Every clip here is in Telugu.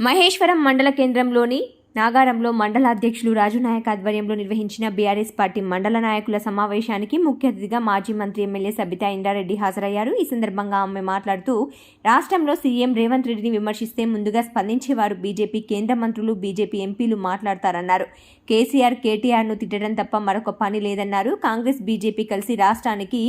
మహేశ్వరం మండల కేంద్రంలోని నాగారంలో మండల అధ్యక్షులు రాజు నాయక్ ఆధ్వర్యంలో నిర్వహించిన బీఆర్ఎస్ పార్టీ మండల నాయకుల సమావేశానికి ముఖ్య అతిథిగా మాజీ మంత్రి ఎమ్మెల్యే సబితా ఇందారెడ్డి హాజరయ్యారు. ఈ సందర్భంగా ఆమె మాట్లాడుతూ రాష్ట్రంలో సీఎం రేవంత్ రెడ్డిని విమర్శిస్తే ముందుగా స్పందించేవారు బీజేపీ కేంద్ర మంత్రులు బీజేపీ ఎంపీలు మాట్లాడతారన్నారు. కేసీఆర్ కేటీఆర్ను తిట్టడం తప్ప మరొక పని లేదన్నారు. కాంగ్రెస్ బీజేపీ కలిసి రాష్ట్రానికి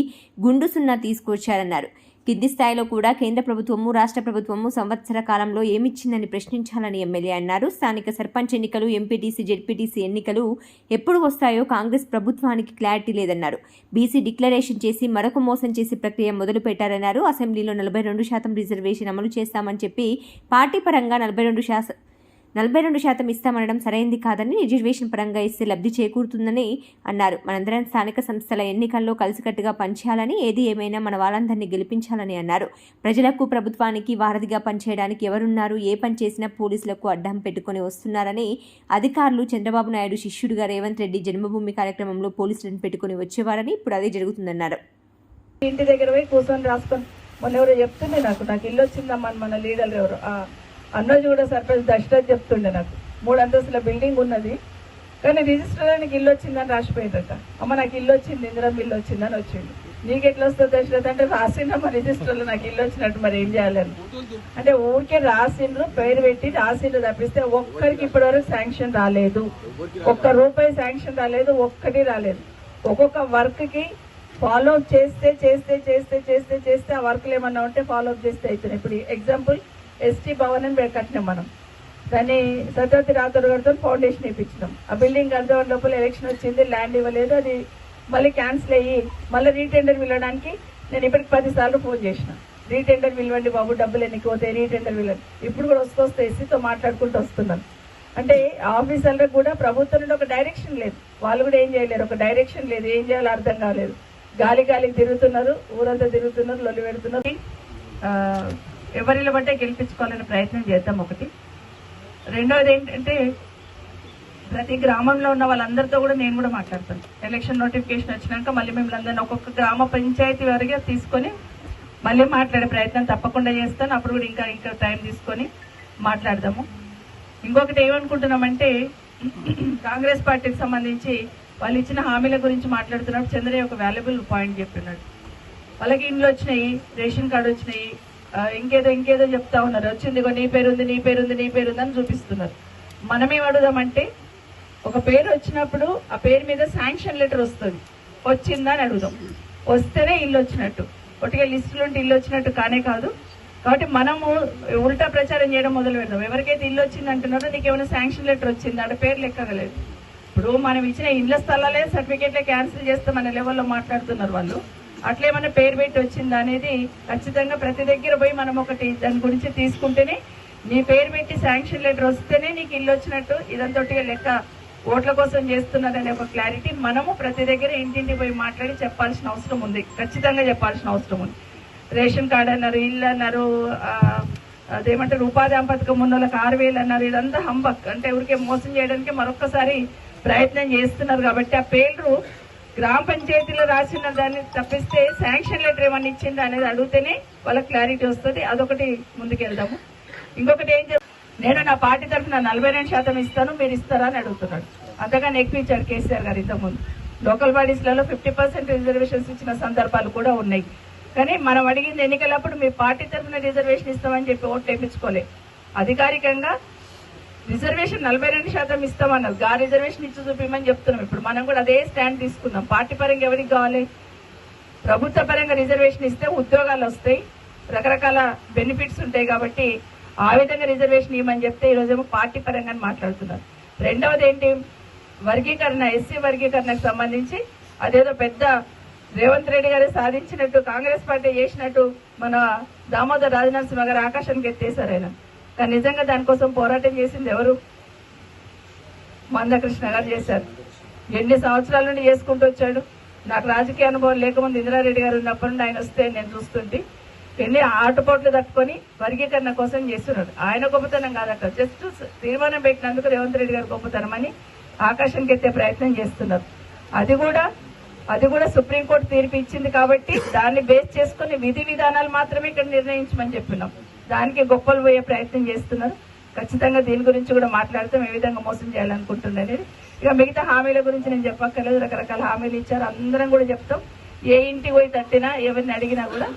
గుండు సున్నా తీసుకొచ్చారన్నారు. కింది స్థాయిలో కూడా కేంద్ర ప్రభుత్వము రాష్ట్ర ప్రభుత్వము సంవత్సర కాలంలో ఏమిచ్చిందని ప్రశ్నించాలని ఎమ్మెల్యే అన్నారు. స్థానిక సర్పంచ్ ఎన్నికలు ఎంపీటీసీ జెడ్పీటీసీ ఎన్నికలు ఎప్పుడు వస్తాయో కాంగ్రెస్ ప్రభుత్వానికి క్లారిటీ లేదన్నారు. బీసీ డిక్లరేషన్ చేసి మరొక మోసం చేసి ప్రక్రియ మొదలు పెట్టారన్నారు అసెంబ్లీలో నలభై రెండు శాతం రిజర్వేషన్ అమలు చేస్తామని చెప్పి పార్టీ పరంగా నలభై రెండు శాతం నలభై రెండు శాతం ఇస్తామనడం సరైంది కాదని రిజర్వేషన్ పరంగా ఇస్తే లబ్ధి చేకూరుతుందని అన్నారు. మనందరం స్థానిక సంస్థల ఎన్నికల్లో కలిసికట్టుగా పనిచేయాలని ఏది ఏమైనా మన వాళ్ళందరినీ గెలిపించాలని అన్నారు. ప్రజలకు ప్రభుత్వానికి వారధిగా పనిచేయడానికి ఎవరున్నారు ఏ పని చేసినా పోలీసులకు అడ్డం పెట్టుకొని వస్తున్నారని అధికారులు చంద్రబాబు నాయుడు శిష్యుడిగా రేవంత్ రెడ్డి జన్మభూమి కార్యక్రమంలో పోలీసులను పెట్టుకొని వచ్చేవారని ఇప్పుడు అదే జరుగుతుందన్నారు. ఇంటి దగ్గర పోయి కూర్చొని రాసుకొని మొన్న ఎవరో చెప్తుండే నాకు నాకు ఇల్లు వచ్చిందమ్మా మన లీడర్లు ఎవరు. అన్నోజు కూడా సర్పంచ్ దశరథ్ చెప్తుండే నాకు. మూడు అంతస్తుల బిల్డింగ్ ఉన్నది. కానీ రిజిస్టర్ నీకు ఇల్లు వచ్చిందని రాసిపోయిందట. అమ్మ నాకు ఇల్లు వచ్చింది ఇందిరా ఇల్లు వచ్చిందని వచ్చింది. నీకు ఎట్లా వస్తుంది దశరథ్ అంటే రాసిండ్రమ్మ రిజిస్టర్లో నాకు ఇల్లు వచ్చినట్టు మరి ఏం చేయాలని అంటే ఊరికే రాసిండ్రు పేరు పెట్టి రాసిండ్రు తప్పిస్తే ఒక్కరికి ఇప్పటివరకు శాంక్షన్ రాలేదు. ఒక్క రూపాయి శాంక్షన్ రాలేదు ఒక్కటి రాలేదు. ఒక్కొక్క వర్క్కి ఫాలో అప్ చేస్తే చేస్తే చేస్తే చేస్తే చేస్తే ఆ వర్క్లు ఏమన్నా ఉంటే ఫాలో అప్ చేస్తే అవుతున్నాయి ఇప్పుడు ఎగ్జాంపుల్ ఎస్టీ భవనం కట్టినాం మనం. దాన్ని సత్యవతి రాథోడ్ గారితో ఫౌండేషన్ ఇప్పించినాం. ఆ బిల్డింగ్ అర్థం లోపల ఎలక్షన్ వచ్చింది ల్యాండ్ ఇవ్వలేదు అది మళ్ళీ క్యాన్సిల్ అయ్యి మళ్ళీ రీటెండర్ పిలవడానికి నేను ఇప్పటికి పదిసార్లు ఫోన్ చేసిన. రీటెండర్ పిలవండి బాబు డబ్బులు ఎన్నికి పోతాయి రీటెండర్ పిలవండి. ఇప్పుడు కూడా వస్తూ ఎస్సీతో మాట్లాడుకుంటూ వస్తున్నాను. అంటే ఆఫీసర్లకు కూడా ప్రభుత్వం నుండి ఒక డైరెక్షన్ లేదు. వాళ్ళు కూడా ఏం చేయలేరు. ఒక డైరెక్షన్ లేదు. ఏం చేయాలో అర్థం కాలేదు. గాలి గాలికి తిరుగుతున్నారు ఊరంతా తిరుగుతున్నారు లొల్లి పెడుతున్నారు. ఎవరిలో పట్టే గెలిపించుకోవాలని ప్రయత్నం చేద్దాం ఒకటి. రెండోది ఏంటంటే ప్రతి గ్రామంలో ఉన్న వాళ్ళందరితో కూడా నేను కూడా మాట్లాడతాను. ఎలక్షన్ నోటిఫికేషన్ వచ్చినాక మళ్ళీ మిమ్మల్ని అందరినీ ఒక్కొక్క గ్రామ పంచాయతీ వరకు తీసుకొని మళ్ళీ మాట్లాడే ప్రయత్నం తప్పకుండా చేస్తాను. అప్పుడు కూడా ఇంకా ఇంకా టైం తీసుకొని మాట్లాడదాము. ఇంకొకటి ఏమనుకుంటున్నామంటే కాంగ్రెస్ పార్టీకి సంబంధించి వాళ్ళు ఇచ్చిన హామీల గురించి మాట్లాడుతున్నప్పుడు చంద్రయ్య ఒక వాల్యుబుల్ పాయింట్ చెప్పినాడు. వాళ్ళకి ఇండ్లు వచ్చినాయి రేషన్ కార్డు వచ్చినాయి ఇంకేదో ఇంకేదో చెప్తా ఉన్నారు. వచ్చింది నీ పేరు ఉంది నీ పేరు ఉంది నీ పేరుంది అని చూపిస్తున్నారు. మనమేం అడుగుదామంటే ఒక పేరు వచ్చినప్పుడు ఆ పేరు మీద శాంక్షన్ లెటర్ వస్తుంది. వచ్చిందా అని అడుగుదాం. వస్తేనే ఇల్లు వచ్చినట్టు. ఒకటిగా లిస్టులు ఉంటే ఇల్లు వచ్చినట్టు కానే కాదు. కాబట్టి మనము ఉల్టా ప్రచారం చేయడం మొదలు పెడదాం. ఎవరికైతే ఇల్లు వచ్చింది అంటున్నారో నీకు ఏమైనా శాంక్షన్ లెటర్ వచ్చింది? అంటే పేరు లెక్కగలేదు ఇప్పుడు మనం ఇచ్చిన ఇండ్ల స్థలాలే సర్టిఫికేట్లే క్యాన్సిల్ చేస్తామనే లెవెల్లో మాట్లాడుతున్నారు వాళ్ళు. అట్లేమన్నా పేరు పెట్టి వచ్చిందా అనేది ఖచ్చితంగా ప్రతి దగ్గర పోయి మనం ఒకటి దాని గురించి తీసుకుంటేనే నీ పేరు పెట్టి శాంక్షన్ లెటర్ వస్తేనే నీకు ఇల్లు వచ్చినట్టు ఇదంతటిగా లెక్క ఓట్ల కోసం చేస్తున్నదనే ఒక క్లారిటీ మనము ప్రతి దగ్గర ఇంటింటి పోయి మాట్లాడి చెప్పాల్సిన అవసరం ఉంది. ఖచ్చితంగా చెప్పాల్సిన అవసరం ఉంది. రేషన్ కార్డు అన్నారు ఇల్లు అన్నారు అదేమంటారు ఉపాధి పథకం ఉన్న వాళ్ళకి ఆరు వేలు అన్నారు ఇదంతా హంబక్. అంటే ఊరికే మోసం చేయడానికి మరొక్కసారి ప్రయత్నం చేస్తున్నారు కాబట్టి ఆ పేర్లు గ్రామ పంచాయతీలో రాసిన దాన్ని తప్పిస్తే శాంక్షన్ లెటర్ ఏమన్నా ఇచ్చిందా అనేది అడిగితేనే వాళ్ళకి క్లారిటీ వస్తుంది. అదొకటి ముందుకెళ్దాము. ఇంకొకటి ఏం నేను నా పార్టీ తరఫున నలభై రెండు శాతం ఇస్తాను మీరు ఇస్తారా అని అడుగుతున్నాడు. అంతగానే ఎక్కువ కేసీఆర్ గారు ఇంతకుముందు. లోకల్ బాడీస్లలో ఫిఫ్టీ పర్సెంట్ రిజర్వేషన్స్ ఇచ్చిన సందర్భాలు కూడా ఉన్నాయి. కానీ మనం అడిగింది ఎన్నికలప్పుడు మీ పార్టీ తరఫున రిజర్వేషన్ ఇస్తామని చెప్పి ఓట్లు వేయించుకోలే. అధికారికంగా రిజర్వేషన్ నలభై రెండు శాతం ఇస్తామన్నారు. ఆ రిజర్వేషన్ ఇచ్చి చూపిమని చెప్తున్నాం. ఇప్పుడు మనం కూడా అదే స్టాండ్ తీసుకుందాం. పార్టీ పరంగా ఎవరికి కావాలి? ప్రభుత్వ పరంగా రిజర్వేషన్ ఇస్తే ఉద్యోగాలు వస్తాయి. రకరకాల బెనిఫిట్స్ ఉంటాయి కాబట్టి ఆ విధంగా రిజర్వేషన్ ఇవ్వమని చెప్తే ఈ పార్టీ పరంగా మాట్లాడుతున్నారు. రెండవది ఏంటి? వర్గీకరణ ఎస్సీ వర్గీకరణకు సంబంధించి అదేదో పెద్ద రేవంత్ రెడ్డి గారు సాధించినట్టు కాంగ్రెస్ పార్టీ చేసినట్టు మన దామోదర్ రాజనరసింహ గారు ఆకాశానికి ఎత్తేసారు ఆయన. కానీ నిజంగా దానికోసం పోరాటం చేసింది ఎవరు? మందకృష్ణ గారు చేశారు. ఎన్ని సంవత్సరాల నుండి చేసుకుంటూ వచ్చాడు? నాకు రాజకీయ అనుభవం లేకముందు ఇందిరారెడ్డి గారు ఉన్నప్పటి నుండి ఆయన వస్తే నేను చూస్తుంటే ఎన్ని ఆటుపోట్లు తట్టుకొని వర్గీకరణ కోసం చేస్తున్నాడు. ఆయన గొప్పతనం కాదట. జస్ట్ తీర్మానం పెట్టినందుకు రేవంత్ రెడ్డి గారు గొప్పతనం అని ఆకాశానికి ఎత్తే ప్రయత్నం చేస్తున్నారు. అది కూడా అది కూడా సుప్రీంకోర్టు తీర్పు ఇచ్చింది కాబట్టి దాన్ని బేస్ చేసుకుని విధి విధానాలు మాత్రమే ఇక్కడ నిర్ణయించమని చెప్పినాం. దానికి గొప్పలు పోయే ప్రయత్నం చేస్తున్నారు. ఖచ్చితంగా దీని గురించి కూడా మాట్లాడతాం ఏ విధంగా మోసం చేయాలనుకుంటుంది ఇక మిగతా హామీల గురించి నేను చెప్పక్కర్లేదు. రకరకాల హామీలు ఇచ్చారు. అందరం కూడా చెప్తాం. ఏ ఇంటికి పోయి తట్టినా ఎవరిని అడిగినా కూడా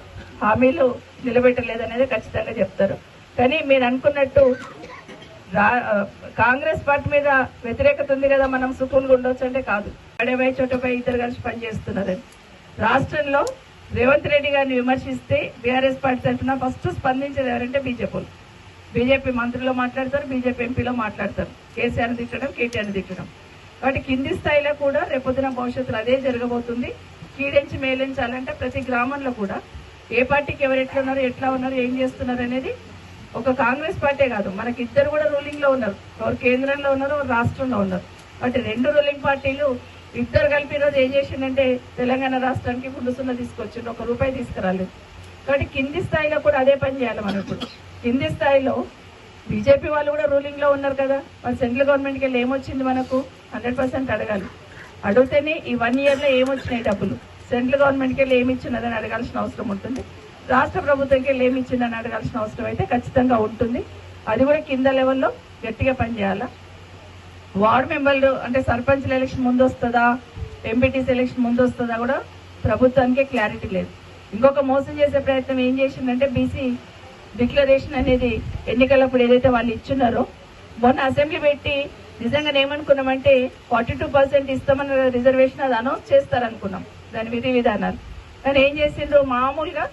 హామీలు నిలబెట్టలేదు అనేది ఖచ్చితంగా చెప్తారు. కానీ మీరు అనుకున్నట్టు రా- కాంగ్రెస్ పార్టీ మీద వ్యతిరేకత ఉంది కదా మనం సుకూన్గా ఉండొచ్చు అంటే కాదు. అడవై చోటపై ఇద్దరు కలిసి పనిచేస్తున్నారని. రాష్ట్రంలో రేవంత్ రెడ్డి గారిని విమర్శిస్తే బీఆర్ఎస్ పార్టీ తరఫున ఫస్ట్ స్పందించేది ఎవరంటే బీజేపీ బీజేపీ మంత్రిలో మాట్లాడతారు బీజేపీ ఎంపీలో మాట్లాడతారు. కేసీఆర్ తిట్టడం కేటీఆర్ తిట్టడం. కాబట్టి కింది స్థాయిలో కూడా రేపొద్దున భవిష్యత్తులో అదే జరగబోతుంది. కీడించి మేలించాలంటే ప్రతి గ్రామంలో కూడా ఏ పార్టీకి ఎవరు ఎట్లా ఉన్నారు ఎట్లా ఉన్నారు ఏం చేస్తున్నారు అనేది ఒక కాంగ్రెస్ పార్టీ కాదు. మనకి ఇద్దరు కూడా రూలింగ్లో ఉన్నారు. ఎవరు కేంద్రంలో ఉన్నారు రాష్ట్రంలో ఉన్నారు. కాబట్టి రెండు రూలింగ్ పార్టీలు ఇద్దరు కలిపి ఈరోజు ఏం చేసిందంటే తెలంగాణ రాష్ట్రానికి ఫుడ్ సున్నా తీసుకొచ్చిండు ఒక రూపాయి తీసుకురాలేదు. కాబట్టి కింది స్థాయిలో కూడా అదే పని చేయాలి మనం ఇప్పుడు. కింది స్థాయిలో బీజేపీ వాళ్ళు కూడా రూలింగ్లో ఉన్నారు కదా మరి సెంట్రల్ గవర్నమెంట్కి వెళ్ళి ఏమొచ్చింది మనకు? హండ్రెడ్ పర్సెంట్ అడగాలి. అడిగితేనే ఈ వన్ ఇయర్లో ఏమొచ్చినాయి డబ్బులు? సెంట్రల్ గవర్నమెంట్కి వెళ్ళి ఏమి ఇచ్చినదని అడగాల్సిన అవసరం ఉంటుంది. రాష్ట్ర ప్రభుత్వంకి వెళ్ళి ఏమి ఇచ్చిందని అడగాల్సిన అవసరం అయితే ఖచ్చితంగా ఉంటుంది. అది కూడా కింద లెవెల్లో గట్టిగా పనిచేయాలా వార్డు మెంబర్లు అంటే సర్పంచ్ల ఎలక్షన్ ముందు వస్తుందా ఎంపీటీసీ ఎలక్షన్ ముందు వస్తుందా కూడా ప్రభుత్వానికే క్లారిటీ లేదు. ఇంకొక మోసం చేసే ప్రయత్నం ఏం చేసిందంటే బీసీ డిక్లరేషన్ అనేది ఎన్నికలప్పుడు ఏదైతే వాళ్ళు ఇచ్చున్నారో మొన్న అసెంబ్లీ పెట్టి నిజంగా ఏమనుకున్నామంటే ఫార్టీ టూ పర్సెంట్ ఇస్తామన్న రిజర్వేషన్ అది అనౌన్స్ చేస్తారనుకున్నాం. దాని విధి విధానాలు. కానీ ఏం చేసిండ్రు? మామూలుగా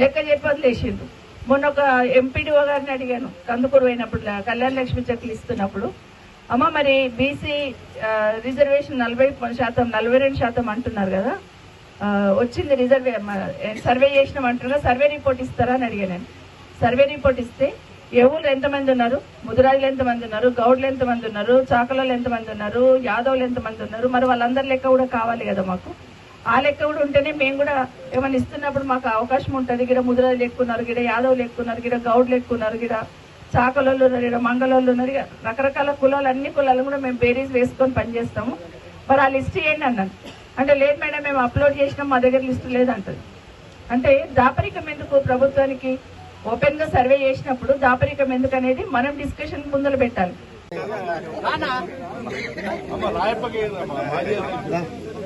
లెక్క చెప్పదు లేచిండ్రు మొన్న ఒక ఎంపీడీఓ గారిని అడిగాను. కందుకూరు పోయినప్పుడు కళ్యాణ లక్ష్మి చెక్కులు ఇస్తున్నప్పుడు అమ్మ మరి బీసీ రిజర్వేషన్ నలభై శాతం నలభై రెండు శాతం అంటున్నారు కదా. వచ్చింది రిజర్వే సర్వే చేసినాం అంటున్నారు. సర్వే రిపోర్ట్ ఇస్తారా అని అడిగాను నేను. సర్వే రిపోర్ట్ ఇస్తే ఎవరు ఎంతమంది ఉన్నారు? ముదిరాజులు ఎంతమంది ఉన్నారు? గౌడ్లు ఎంతమంది ఉన్నారు? చాకలలో ఎంతమంది ఉన్నారు? యాదవులు ఎంతమంది ఉన్నారు? మరి వాళ్ళందరి లెక్క కూడా కావాలి కదా మాకు. ఆ లెక్క కూడా ఉంటేనే మేము కూడా ఏమైనా ఇస్తున్నప్పుడు మాకు అవకాశం ఉంటుంది. గిడ ముద్రలు ఎక్కున్నారు గిడ యాదవులు ఎక్కున్నారు గిడ గౌడ్లు ఎక్కున్నారు గిడ చాకలోళ్ళు ఉన్నారు గిడ మంగళోళ్ళు ఉన్నారు రకరకాల కులాలు అన్ని కులాలు కూడా మేము బేరీస్ వేసుకొని పనిచేస్తాము. మరి ఆ లిస్ట్ ఏంటి అన్నాను. అంటే లేదు మేడం మేము అప్లోడ్ చేసినాం మా దగ్గర లిస్ట్ లేదంటది. అంటే దాపరికం ఎందుకు ప్రభుత్వానికి? ఓపెన్గా సర్వే చేసినప్పుడు దాపరికం ఎందుకు అనేది మనం డిస్కషన్ ముందర పెట్టాలి.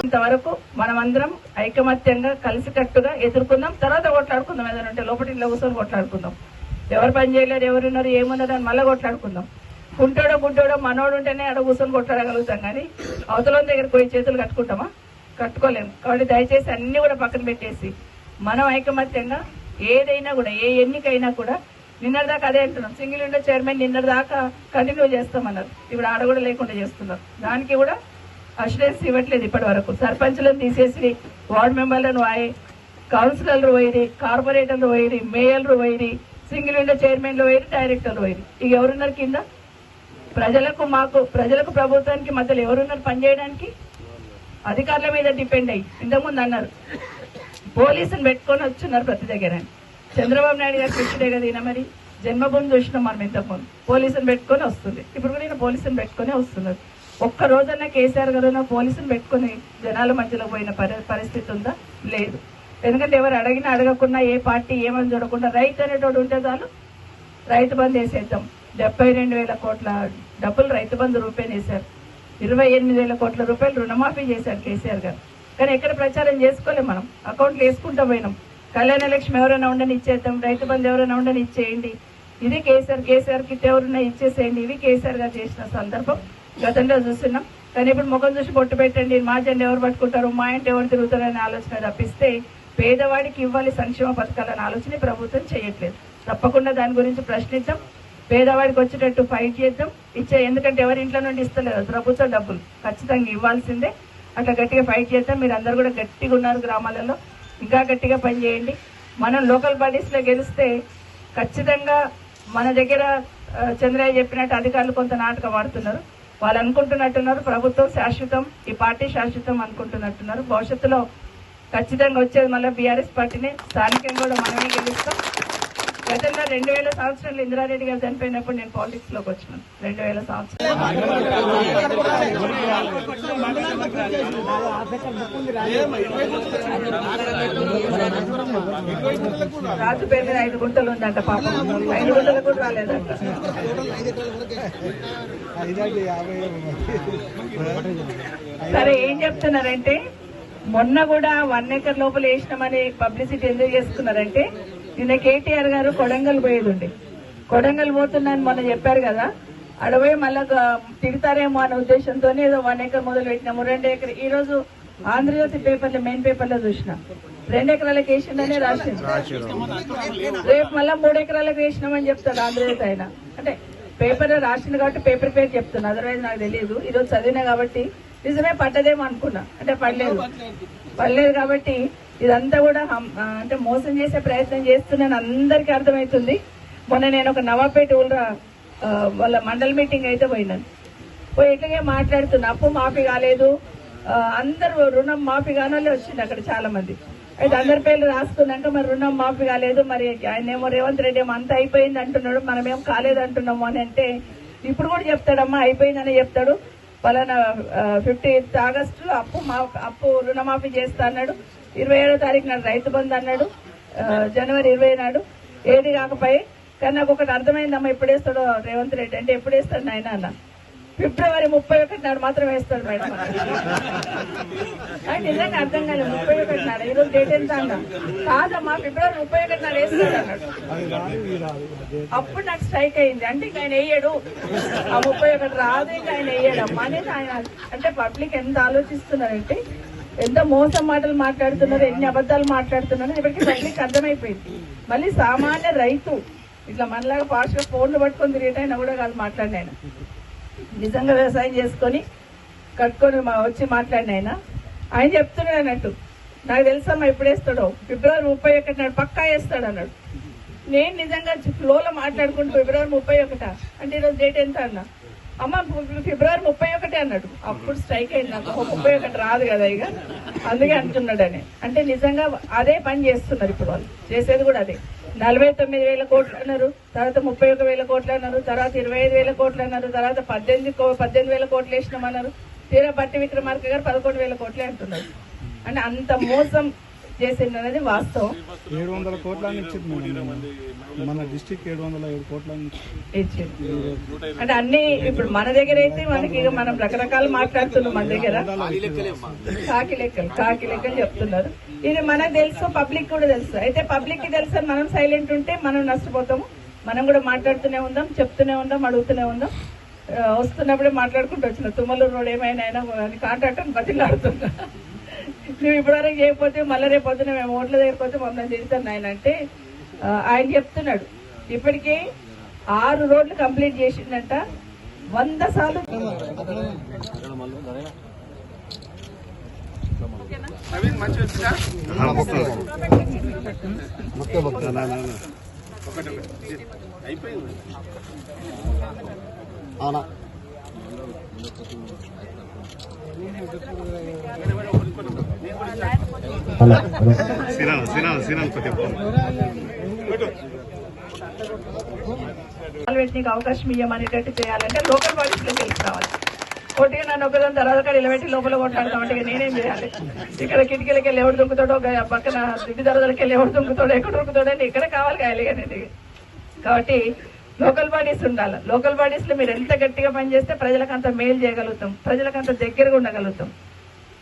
ఇంతవరకు మనమందరం ఐకమత్యంగా కలిసికట్టుగా ఎదుర్కొందాం తర్వాత కొట్లాడుకుందాం. ఏదైనా ఉంటే లోపల ఇళ్ళ కూర్చొని కొట్లాడుకుందాం. ఎవరు పని చేయలేరు ఎవరున్నారు ఏమున్నారు అని మళ్ళీ కొట్లాడుకుందాం. గుంటోడో గుంటోడో మనోడు ఉంటేనే ఆడ కూర్చొని కొట్లాడగలుగుతాం కానీ అవతల దగ్గర పోయి చేతులు కట్టుకుంటామా? కట్టుకోలేము కాబట్టి దయచేసి అన్ని కూడా పక్కన పెట్టేసి మనం ఐకమత్యంగా ఏదైనా కూడా ఏ ఎన్నికైనా కూడా నిన్నటిదాకా అదే అంటున్నాం. సింగిల్ విండో చైర్మన్ నిన్నటిదాకా కంటిన్యూ చేస్తామన్నారు. ఇప్పుడు ఆడ కూడా లేకుండా చేస్తున్నారు. దానికి కూడా అష్యూరెన్స్ ఇవ్వట్లేదు ఇప్పటి వరకు సర్పంచ్లను తీసేసి వార్డు మెంబర్లను వాయి కౌన్సిలర్లు పోయి కార్పొరేటర్లు పోయి మేయర్లు పోయి సింగిల్ విండో చైర్మన్లు పోయి డైరెక్టర్లు పోయి ఇక ఎవరున్నారు కింద? ప్రజలకు మాకు ప్రజలకు ప్రభుత్వానికి మధ్యలో ఎవరున్నారు పనిచేయడానికి అధికారుల మీద డిపెండ్ అయ్యి. ఇంతకుముందు అన్నారు పోలీసుని పెట్టుకొని వచ్చున్నారు ప్రతి దగ్గర. చంద్రబాబు నాయుడు గారు కృష్ణుడే కదా ఈయన మరి? జన్మభూమి చూసినాం మనం ఇంతకుముందు. పోలీసుని పెట్టుకొని వస్తుంది. ఇప్పుడు కూడా ఈయన పోలీసుని పెట్టుకొని వస్తున్నారు. ఒక్క రోజన్నా కేసీఆర్ గారు ఉన్న పోలీసులు పెట్టుకొని జనాల మధ్యలో పోయిన పరి- పరిస్థితి ఉందా? లేదు. ఎందుకంటే ఎవరు అడిగినా అడగకుండా ఏ పార్టీ ఏమని చూడకుండా రైతు అనేటోడు ఉంటే చాలు రైతు బంద్ వేసేద్దాం. డెబ్బై రెండు వేల కోట్ల డబ్బులు రైతు బంధు రూపాయలు వేశారు. ఇరవై ఎనిమిది వేల కోట్ల రూపాయలు రుణమాఫీ చేశారు కేసీఆర్ గారు. కానీ ఎక్కడ ప్రచారం చేసుకోలేం మనం. అకౌంట్లు వేసుకుంటూ పోయినాం. కళ్యాణ లక్ష్మి ఎవరైనా ఉండని ఇచ్చేద్దాం రైతు బంధు ఎవరైనా ఉండని ఇచ్చేయండి. ఇది కేసీఆర్ కేసీఆర్ కిట్ ఎవరున్నా ఇచ్చేసేయండి. ఇవి కేసీఆర్ గారు చేసిన సందర్భం. గతంలో చూస్తున్నాం. కానీ ఇప్పుడు ముఖం చూసి బొట్టు పెట్టండి. మా జెండా ఎవరు పట్టుకుంటారు? మా ఇంటి ఎవరు తిరుగుతారనే ఆలోచన తప్పిస్తే పేదవాడికి ఇవ్వాలి సంక్షేమ పథకాలనే ఆలోచన ప్రభుత్వం చేయట్లేదు. తప్పకుండా దాని గురించి ప్రశ్నిద్దాం. పేదవాడికి వచ్చేటట్టు ఫైట్ చేద్దాం. ఇచ్చే ఎందుకంటే ఎవరి ఇంట్లో నుండి ఇస్తలేదు. ప్రభుత్వం డబ్బులు. ఖచ్చితంగా ఇవ్వాల్సిందే. అట్లా గట్టిగా ఫైట్ చేద్దాం. మీరు అందరు కూడా గట్టిగా ఉన్నారు గ్రామాలలో. ఇంకా గట్టిగా పని చేయండి. మనం లోకల్ బాడీస్లో గెలిస్తే ఖచ్చితంగా మన దగ్గర చంద్రయ్య చెప్పినట్టు అధికారులు కొంత నాటకం ఆడుతున్నారు. వాళ్ళు అనుకుంటున్నట్టున్నారు ప్రభుత్వం శాశ్వతం ఈ పార్టీ శాశ్వతం అనుకుంటున్నట్టున్నారు. భవిష్యత్తులో ఖచ్చితంగా వచ్చేది మళ్ళీ బీఆర్ఎస్ పార్టీని. స్థానికంగా కూడా మనమే గెలుస్తాం. గతంలో రెండు వేల సంవత్సరాలు ఇందిరారెడ్డి గారు చనిపోయినప్పుడు నేను పాలిటిక్స్లోకి వచ్చినాను. రెండు వేల సంవత్సరాలు. రాజు పేరు మీద ఐదు గుంటలు ఉందంట పాపం. ఐదు గుంటలు కూడా రాలేదంట. సరే ఏం చెప్తున్నారంటే మొన్న కూడా వన్ ఎకర్ లోపల వేసినామని పబ్లిసిటీ ఎందుకు చేసుకున్నారంటే నిన్న కేటీఆర్ గారు కొడంగల్ పోయేదిండి. కొడంగల్ పోతున్నాను మొన్న చెప్పారు కదా. అడవై మళ్ళా తిరుగుతారేమో తిడతారేమో అనే ఉద్దేశంతో ఏదో వన్ ఎకర్ మొదలు పెట్టినాము. రెండు ఎకర్ ఈ రోజు ఆంధ్రజ్యోతి పేపర్లో మెయిన్ పేపర్లో చూసిన. రెండు ఎకరాలకు వేసిందనే రాసింది. రేపు మళ్ళా మూడు ఎకరాలకు వేసినామని చెప్తాడు ఆంధ్రజ్యోతి ఆయన. అంటే పేపర్ రాసింది కాబట్టి పేపర్ పేరు చెప్తున్నా. అదర్వైజ్ నాకు తెలియదు. ఈరోజు చదివినా కాబట్టి నిజమే పడ్డదేమో అనుకున్నా. అంటే పడలేదు. పడలేదు కాబట్టి ఇదంతా కూడా అంటే మోసం చేసే ప్రయత్నం చేస్తున్నాను అందరికీ అర్థమవుతుంది మొన్న నేను ఒక నవాపేట ఊళ్ళో వాళ్ళ మండల మీటింగ్ అయితే పోయినాను. పోయి ఇట్లాగే మాట్లాడుతున్నా అప్పు మాఫీ కాలేదు. అందరూ రుణం మాఫీ కానోళ్ళే వచ్చింది అక్కడ చాలా మంది అయితే అందరి పేర్లు రాసుకున్నాక మరి రుణం మాఫీ కాలేదు మరి ఆయన ఏమో రేవంత్ రెడ్డి ఏమో అంత అయిపోయింది అంటున్నాడు మనమేం కాలేదు అంటున్నాము అని అంటే ఇప్పుడు కూడా చెప్తాడమ్మా అయిపోయిందని చెప్తాడు. పలానా ఫిఫ్టీన్త్ ఆగస్టు అప్పు మా అప్పు రుణమాఫీ చేస్తా అన్నాడు. ఇరవై ఏడో తారీఖు నాడు రైతు బంధు అన్నాడు. జనవరి ఇరవై నాడు. ఏది కాకపోయి కానీ నాకు ఒకటి అర్థమైందమ్మా ఎప్పుడు వేస్తాడో రేవంత్ రెడ్డి అంటే ఎప్పుడు వేస్తాడు నాయన అన్న. ఫిబ్రవరి ముప్పై ఒకటి నాడు మాత్రం వేస్తాడు మేడం నాకు నిజంగా అర్థం కాలేదు ముప్పై ఒకటి నాడు. ఈరోజు డేట్ ఎంత అన్నా? కాదమ్మా ఫిబ్రవరి ముప్పై ఒకటి నాడు వేస్తాడు అన్నాడు. అప్పుడు నాకు స్ట్రైక్ అయింది. అంటే ఇంక ఆయన వేయడు. ఆ ముప్పై ఒకటి రాదు ఇంకా ఆయన వేయడమ్మా అనేది ఆయన అంటే పబ్లిక్ ఎంత ఆలోచిస్తున్నారంటే ఎంత మోసం మాటలు మాట్లాడుతున్నారు ఎన్ని అబద్ధాలు మాట్లాడుతున్నారు ఇప్పటికి పబ్లిక్ అర్థమైపోయింది. మళ్ళీ సామాన్య రైతు ఇట్లా మనలాగా ఫాస్ట్గా ఫోన్లు పట్టుకొని తిరిగేటైనా కూడా కాదు మాట్లాడినాయన నిజంగా వ్యవసాయం చేసుకొని కట్టుకొని వచ్చి మాట్లాడినాయన ఆయన. చెప్తున్నాడు అన్నట్టు నాకు తెలుసమ్మా ఎప్పుడు వేస్తాడో. ఫిబ్రవరి ముప్పై ఒకటి నాడు పక్కా వేస్తాడు అన్నాడు. నేను నిజంగా ఫ్లోలో మాట్లాడుకుంటూ ఫిబ్రవరి ముప్పై ఒకట? అంటే ఈరోజు డేట్ ఎంత అన్నా? అమ్మ ఫిబ్రవరి ముప్పై ఒకటి అన్నాడు. అప్పుడు స్ట్రైక్ అయింది నాకు. ముప్పై ఒకటి రాదు కదా ఇక. అందుకే అంటున్నాడని. అంటే నిజంగా అదే పని చేస్తున్నారు ఇప్పుడు వాళ్ళు. చేసేది కూడా అదే. నలభై తొమ్మిది వేల కోట్లు అన్నారు తర్వాత ముప్పై ఒక వేల కోట్లు అన్నారు తర్వాత ఇరవై ఐదు వేల కోట్లు అన్నారు తర్వాత పద్దెనిమిది కో- పద్దెనిమిది వేల కోట్లు వేసినామన్నారు తీరా పట్టి విక్రమార్క గారు పదకొండు వేల కోట్లే అంటున్నారు. అంటే అంత మోసం చేసింది అనేది వాస్తవం ఏడు వందల మేడం మన డిస్టిక్ ఏడు వందల ఏడు ఇచ్చింది. అంటే అన్ని ఇప్పుడు మన దగ్గర అయితే మనకి మనం రకరకాలు మాట్లాడుతున్నాం మన దగ్గర. కాకి లెక్కలు కాకి లెక్కలు చెప్తున్నారు. ఇది మనకు తెలుసు పబ్లిక్ కూడా తెలుసు. అయితే పబ్లిక్కి తెలుసు మనం సైలెంట్ ఉంటే మనం నష్టపోతాము. మనం కూడా మాట్లాడుతూనే ఉందాం చెప్తూనే ఉందాం అడుగుతూనే ఉందాం. వస్తున్నప్పుడే మాట్లాడుకుంటూ వచ్చిన తుమ్మలూరు రోడ్ ఏమైనా కాంట్రాక్టర్ బతిలాడుతున్నా. నువ్వు ఇప్పటివరకు చేయకపోతే మళ్ళీ రేపు పొద్దున మేము ఓట్ల దగ్గర పోతే మమ్మల్ని తిడతాను ఆయన అంటే ఆయన చెప్తున్నాడు. ఇప్పటికే ఆరు రోడ్లు కంప్లీట్ చేసిందంట వంద సార్లు అవునా సినాల్ నీకు అవకాశం ఇవ్వమనేటట్టు చేయాలంటే లోకల్ బాడీస్లో తెలుసుకోవాలి ఒకటి నన్ను ఒకదాని తర్వాత కాడ నిలబెట్టి లోపల కొట్లాడతామంటే కాబట్టి నేనేం చేయాలి? ఇక్కడ కిటికీలకి వెళ్ళి ఎవడు దుంకుతాడో పక్కన దిడ్డి దరదలకి వెళ్ళి ఎవడు దుంకుతాడో ఎక్కడ దొరుకుతాడో ఇక్కడ కావాలి కాయలు కాబట్టి లోకల్ బాడీస్ ఉండాలి. లోకల్ బాడీస్లో మీరు ఎంత గట్టిగా పనిచేస్తే ప్రజలకు అంత మేలు చేయగలుగుతాం. ప్రజలకు అంత దగ్గరగా ఉండగలుగుతాం.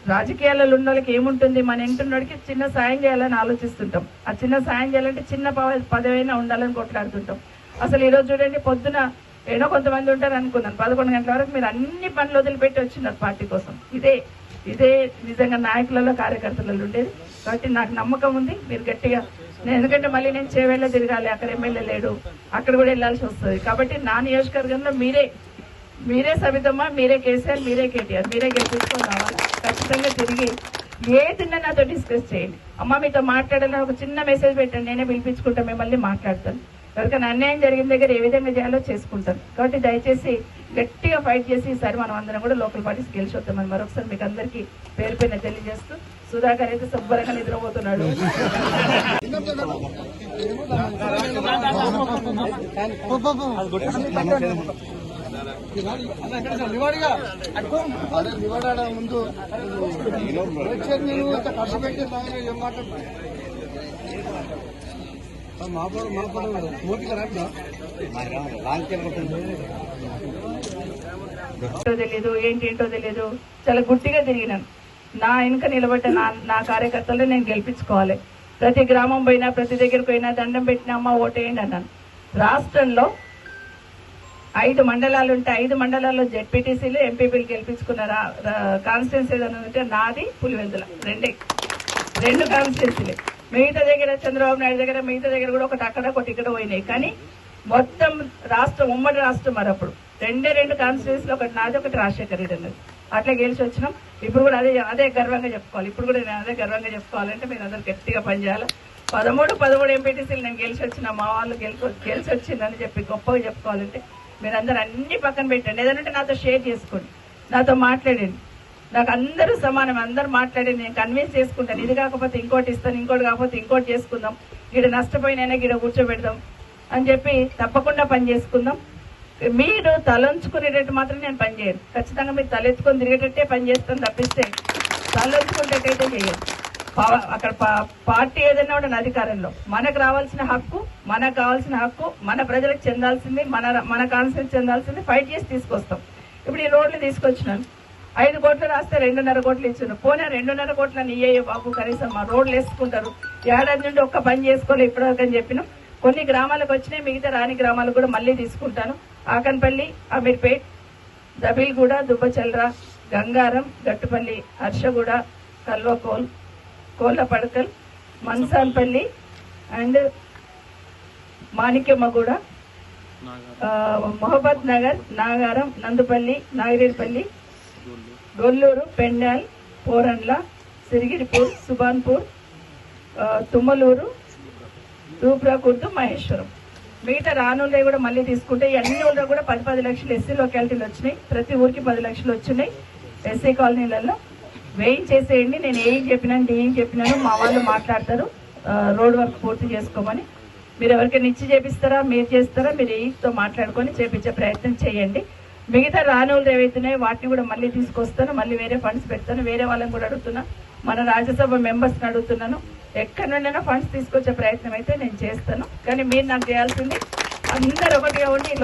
రాజకీయాలలో ఉన్న వాళ్ళకి ఏముంటుంది? మన ఇంటున్నోడికి చిన్న సాయం చేయాలని ఆలోచిస్తుంటాం. ఆ చిన్న సాయం చేయాలంటే చిన్న పదవైనా ఉండాలని కొట్లాడుతుంటాం. అసలు ఈరోజు చూడండి పొద్దున ఏదో కొంతమంది ఉంటారు అనుకున్నాను. పదకొండు గంటల వరకు మీరు అన్ని పనులు వదిలిపెట్టి వచ్చినారు పార్టీ కోసం. ఇదే ఇదే నిజంగా నాయకులలో కార్యకర్తలలో ఉండేది. కాబట్టి నాకు నమ్మకం ఉంది. మీరు గట్టిగా నేను ఎందుకంటే మళ్ళీ నేను చేవేళ్ళ తిరగాలి అక్కడ ఎమ్మెల్యే లేడు. అక్కడ కూడా వెళ్ళాల్సి వస్తుంది. కాబట్టి నా నియోజకవర్గంలో మీరే మీరే సబితమ్మ మీరే కేసీఆర్ మీరే కేటీఆర్. మీరే గెలిపించుకొని రావాలి. ఖచ్చితంగా తిరిగి ఏదైనా నాతో డిస్కస్ చేయండి. అమ్మ మీతో మాట్లాడాలని ఒక చిన్న మెసేజ్ పెట్టండి. నేనే పిలిపించుకుంటా మిమ్మల్ని మాట్లాడతాను. ఎవరికైనా అన్యాయం జరిగిన దగ్గర ఏ విధంగా చేయాలో చేసుకుంటాను. కాబట్టి దయచేసి గట్టిగా ఫైట్ చేసి ఈసారి మనం అందరం కూడా లోకల్ పార్టీస్ గెలిచి వద్దామని మరొకసారి మీకు అందరికీ పేరు పైన తెలియజేస్తూ సుధాకర్ అయితే శుభ్రంగా నిద్రపోతున్నాడు. ముందు ఖర్చు పెట్టి ఏం తెలియదు ఏంటి ఏంటో తెలియదు చాలా గుట్టిగా తిరిగినాను. నా వెనుక నిలబడ్డ నా నా కార్యకర్తలు నేను గెలిపించుకోవాలి. ప్రతి గ్రామం పోయినా ప్రతి దగ్గరికి పోయినా దండం పెట్టినా అమ్మ ఓటేయండి అన్నాను. రాష్ట్రంలో ఐదు మండలాలు ఉంటే ఐదు మండలాల్లో జెడ్పీటీసీలు ఎంపీపీలు గెలిపించుకున్న కాన్స్టిట్యున్సీ ఏదైనా ఉంటే నాది పులివెందుల రెండే. రెండు కాన్స్టిట్యున్సీలే మిగతా దగ్గర చంద్రబాబు నాయుడు దగ్గర మిగతా దగ్గర కూడా ఒకటి అక్కడ ఒకటి ఇక్కడ పోయినాయి. కానీ మొత్తం రాష్ట్రం ఉమ్మడి రాష్ట్రం మరి అప్పుడు. రెండే రెండు కాన్స్టిట్యూన్సీలు ఒకటి నాది ఒకటి రాజశేఖర రెడ్డి అన్నది. అట్లా గెలిచి వచ్చినాం. ఇప్పుడు కూడా అదే అదే గర్వంగా చెప్పుకోవాలి. ఇప్పుడు కూడా నేను అదే గర్వంగా చెప్పుకోవాలంటే మీరు అందరు గట్టిగా పనిచేయాలి పదమూడు పదమూడు ఎంపీటీసీలు నేను గెలిచి వచ్చిన మా వాళ్ళు గెలిచి గెలిచి వచ్చిందని చెప్పి గొప్పగా చెప్పుకోవాలంటే మీరు అందరు అన్ని పక్కన పెట్టండి. ఏదంటే నాతో షేర్ చేసుకోండి. నాతో మాట్లాడండి. నాకు అందరూ సమానం. అందరూ మాట్లాడి నేను కన్విన్స్ చేసుకుంటాను. ఇది కాకపోతే ఇంకోటి ఇస్తాను. ఇంకోటి కాకపోతే ఇంకోటి చేసుకుందాం. గిడ నష్టపోయినైనా ఇక్కడ కూర్చోబెడదాం అని చెప్పి తప్పకుండా పని చేసుకుందాం. మీరు తలంచుకునేటట్టు మాత్రం నేను పనిచేయను ఖచ్చితంగా మీరు తలెత్తుకొని తిరిగేటట్టే పని చేస్తాను తప్పిస్తే తలంచుకునేటట్టయితే చేయను. అక్కడ పార్టీ ఏదైనా ఉండని అధికారంలో. మనకు రావాల్సిన హక్కు మనకు కావాల్సిన హక్కు మన ప్రజలకు చెందాల్సింది మన మన కాన్సెన్స్ చెందాల్సింది ఫైట్ చేసి తీసుకొస్తాం. ఇప్పుడు ఈ రోడ్లు తీసుకొచ్చినాను. ఐదు కోట్లు రాస్తే రెండున్నర కోట్లు ఇచ్చిండ్రు పోనీ రెండున్నర కోట్లని ఇయ్యే బాబు కనీసం మా రోడ్లు వేసుకుంటారు. ఏడాది నుండి ఒక్క పని చేసుకోలే ఇప్పటివరకు అని చెప్పినాం. కొన్ని గ్రామాలకు వచ్చినాయి మిగతా రాని గ్రామాలకు కూడా మళ్ళీ తీసుకుంటాను. ఆకన్పల్లి అమీర్పేట్ దబిల్గూడ దుబ్బచల్ర గంగారం గట్టుపల్లి హర్షగూడ కల్వకోల్ కోళ్ళ పడకల్ మన్సాన్పల్లి అండ్ మాణిక్యమ్మగూడ మొహబత్ నగర్ నాగారం నందుపల్లి నాగిరేపల్లి గొల్లూరు పెండాల్ పోరండ్ల సిరిగిరిపూర్ సుబాన్పూర్ తుమ్మలూరు తూప్రాకుర్దు మహేశ్వరం. మిగతా రానులే కూడా మళ్ళీ తీసుకుంటే అన్ని ఊళ్ళో కూడా పది పది లక్షలు ఎస్సీ లొకాలిటీలు వచ్చినాయి. ప్రతి ఊరికి పది లక్షలు వచ్చినాయి ఎస్సీ కాలనీలలో వేయించేసేయండి నేను ఏం చెప్పినాను ఏం చెప్పినాను మా వాళ్ళు మాట్లాడతారు. రోడ్ వర్క్ పూర్తి చేసుకోమని. మీరు ఎవరికైనా ఇచ్చి చేపిస్తారా మీరు చేస్తారా మీరు ఏతో మాట్లాడుకొని చేపించే ప్రయత్నం చేయండి. మిగతా రానువులు ఏవైతున్నాయో వాటిని కూడా మళ్ళీ తీసుకొస్తాను మళ్ళీ వేరే ఫండ్స్ పెడతాను వేరే వాళ్ళని కూడా అడుగుతున్నా. మన రాజ్యసభ మెంబర్స్ని అడుగుతున్నాను. ఎక్కడి నుండైనా ఫండ్స్ తీసుకొచ్చే ప్రయత్నం అయితే నేను చేస్తాను. కానీ మీరు నాకు చేయాల్సింది అందరు ఒకటిగా ఉండి